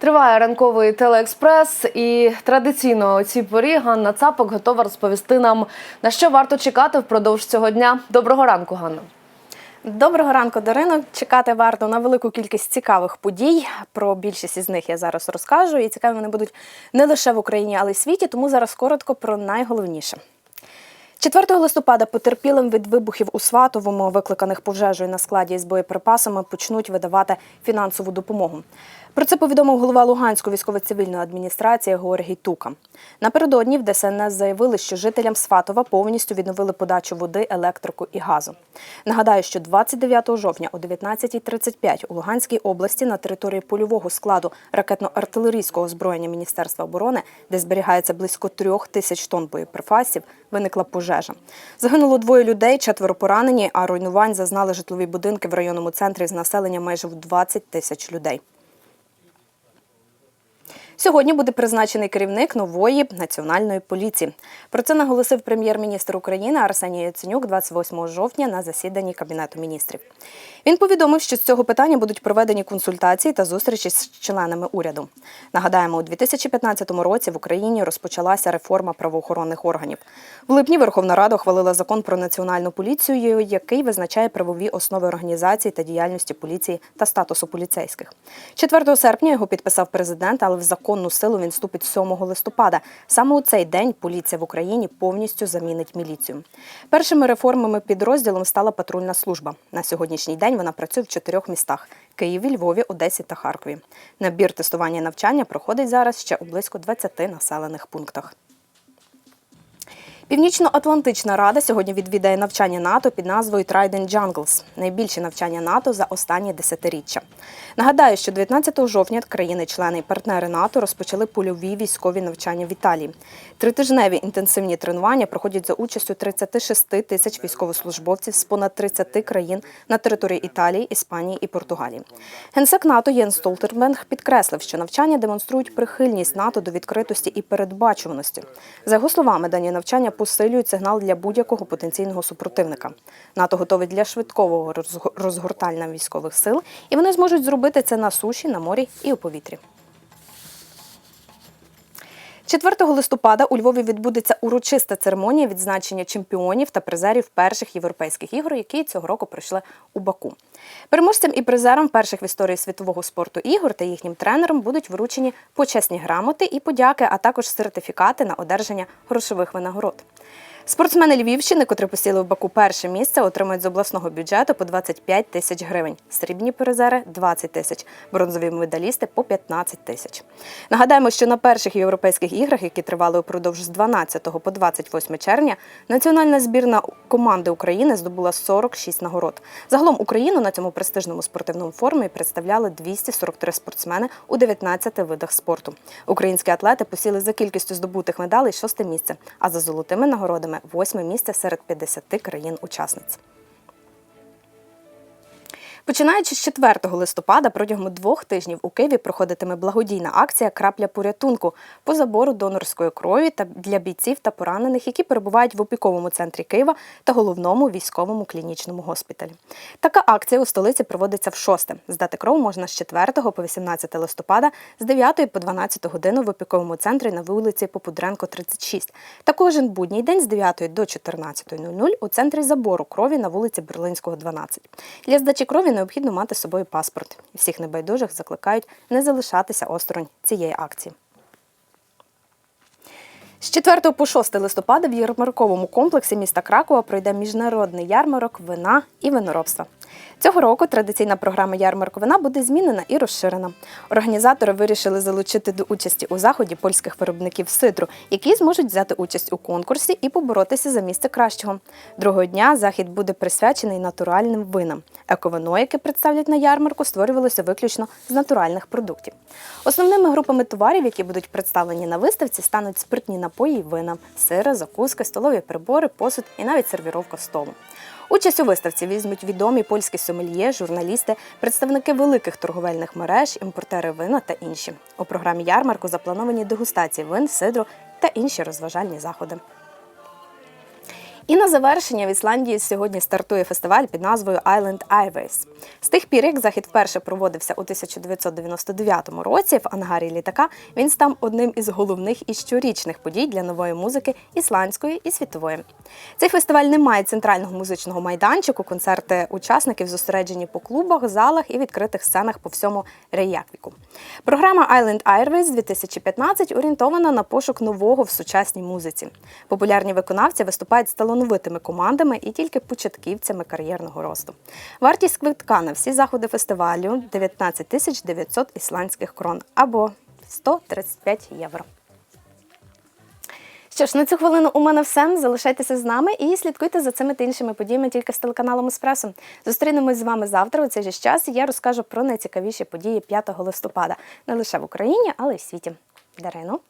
Триває ранковий телеекспрес, і традиційно о цій порі Ганна Цапок готова розповісти нам на що варто чекати впродовж цього дня. Доброго ранку, Ганна. Доброго ранку, Дарино. Чекати варто на велику кількість цікавих подій. Про більшість із них я зараз розкажу. І цікаві вони будуть не лише в Україні, але й світі. Тому зараз коротко про найголовніше. 4 листопада потерпілим від вибухів у Сватовому, викликаних пожежею на складі з боєприпасами, почнуть видавати фінансову допомогу. Про це повідомив голова Луганської військово-цивільної адміністрації Георгій Тука. Напередодні в ДСНС заявили, що жителям Сватова повністю відновили подачу води, електрику і газу. Нагадаю, що 29 жовтня о 19.35 у Луганській області на території польового складу ракетно-артилерійського озброєння Міністерства оборони, де зберігається близько трьох тисяч тонн боєприпасів, виникла пожежа. Загинуло двоє людей, четверо поранені, а руйнувань зазнали житлові будинки в районному центрі з населенням майже в 20 тисяч людей. Сьогодні буде призначений керівник нової національної поліції. Про це наголосив прем'єр-міністр України Арсеній Яценюк 28 жовтня на засіданні Кабінету міністрів. Він повідомив, що з цього питання будуть проведені консультації та зустрічі з членами уряду. Нагадаємо, у 2015 році в Україні розпочалася реформа правоохоронних органів. В липні Верховна Рада ухвалила закон про національну поліцію, який визначає правові основи організації та діяльності поліції та статусу поліцейських. 4 серпня його підписав президент, але в законну силу він вступить 7 листопада. Саме у цей день поліція в Україні повністю замінить міліцію. Першими реформами підрозділом стала патрульна служба. На сьогоднішній день вона працює в чотирьох містах: Києві, Львові, Одесі та Харкові. Набір тестування навчання проходить зараз ще у близько 20 населених пунктах. Північно-Атлантична рада сьогодні відвідає навчання НАТО під назвою Trident Jungles – найбільше навчання НАТО за останні десятиріччя. Нагадаю, що 19 жовтня країни-члени і партнери НАТО розпочали польові військові навчання в Італії. Тритижневі інтенсивні тренування проходять за участю 36 тисяч військовослужбовців з понад 30 країн на території Італії, Іспанії і Португалії. Генсек НАТО Єн Столтербенг підкреслив, що навчання демонструють прихильність НАТО до відкритості і передбачуваності. За його словами, дані навчання посилюють сигнал для будь-якого потенційного супротивника. НАТО готовий для швидкого розго- розгортання військових сил, і вони зможуть зробити це на суші, на морі і у повітрі. 4 листопада у Львові відбудеться урочиста церемонія відзначення чемпіонів та призерів перших європейських ігор, які цього року пройшли у Баку. Переможцям і призерам перших в історії світового спорту ігор та їхнім тренерам будуть вручені почесні грамоти і подяки, а також сертифікати на одержання грошових винагород. Спортсмени Львівщини, котрі посіли в Баку перше місце, отримають з обласного бюджету по 25 тисяч гривень. Срібні призери 20 тисяч, бронзові медалісти по 15 тисяч. Нагадаємо, що на перших європейських іграх, які тривали упродовж з 12 по 28 червня, національна збірна команди України здобула 46 нагород. Загалом Україну на цьому престижному спортивному форумі представляли 243 спортсмени у 19 видах спорту. Українські атлети посіли за кількістю здобутих медалей шосте місце, а за золотими нагородами восьме місце серед 50 країн-учасниць. Починаючи з 4 листопада, протягом двох тижнів у Києві проходитиме благодійна акція Крапля порятунку по забору донорської крові та для бійців та поранених, які перебувають в опіковому центрі Києва та головному військовому клінічному госпіталі. Така акція у столиці проводиться в шосте. Здати кров можна з 4 по 18 листопада з 9 по 12 годину в опіковому центрі на вулиці Попудренко, 36. Та кожен будній день з 9 до 14.00 у центрі забору крові на вулиці Берлинського, 12. Для здачі крові необхідно мати з собою паспорт. Всіх небайдужих закликають не залишатися осторонь цієї акції. З 4 по 6 листопада в ярмарковому комплексі міста Кракова пройде міжнародний ярмарок вина і виноробства. Цього року традиційна програма ярмарку вина буде змінена і розширена. Організатори вирішили залучити до участі у заході польських виробників сидру, які зможуть взяти участь у конкурсі і поборотися за місце кращого. Другого дня захід буде присвячений натуральним винам. Ековино, яке представлять на ярмарку, створювалося виключно з натуральних продуктів. Основними групами товарів, які будуть представлені на виставці, стануть спиртні напої і вина, сири, закуски, столові прибори, посуд і навіть сервіровка столу. Участь у виставці візьмуть відомі польські сомельє, журналісти, представники великих торговельних мереж, імпортери вина та інші. У програмі ярмарку заплановані дегустації вин, сидру та інші розважальні заходи. І на завершення в Ісландії сьогодні стартує фестиваль під назвою Island Airways. З тих пір, як захід вперше проводився у 1999 році в ангарі літака, він став одним із головних і щорічних подій для нової музики ісландської і світової. Цей фестиваль не має центрального музичного майданчику. Концерти учасників зосереджені по клубах, залах і відкритих сценах по всьому Рейяквіку. Програма Island Airways 2015 орієнтована на пошук нового в сучасній музиці. Популярні виконавці виступають з талановитими командами і тільки початківцями кар'єрного росту. Вартість квитка на всі заходи фестивалю 19 тисяч 900 ісландських крон або 135 євро. Що ж, на цю хвилину у мене все. Залишайтеся з нами і слідкуйте за цими та іншими подіями тільки з телеканалом Еспресо. Зустрінемось з вами завтра у цей же час. і Я розкажу про найцікавіші події 5 листопада не лише в Україні, але й в світі. Дарино.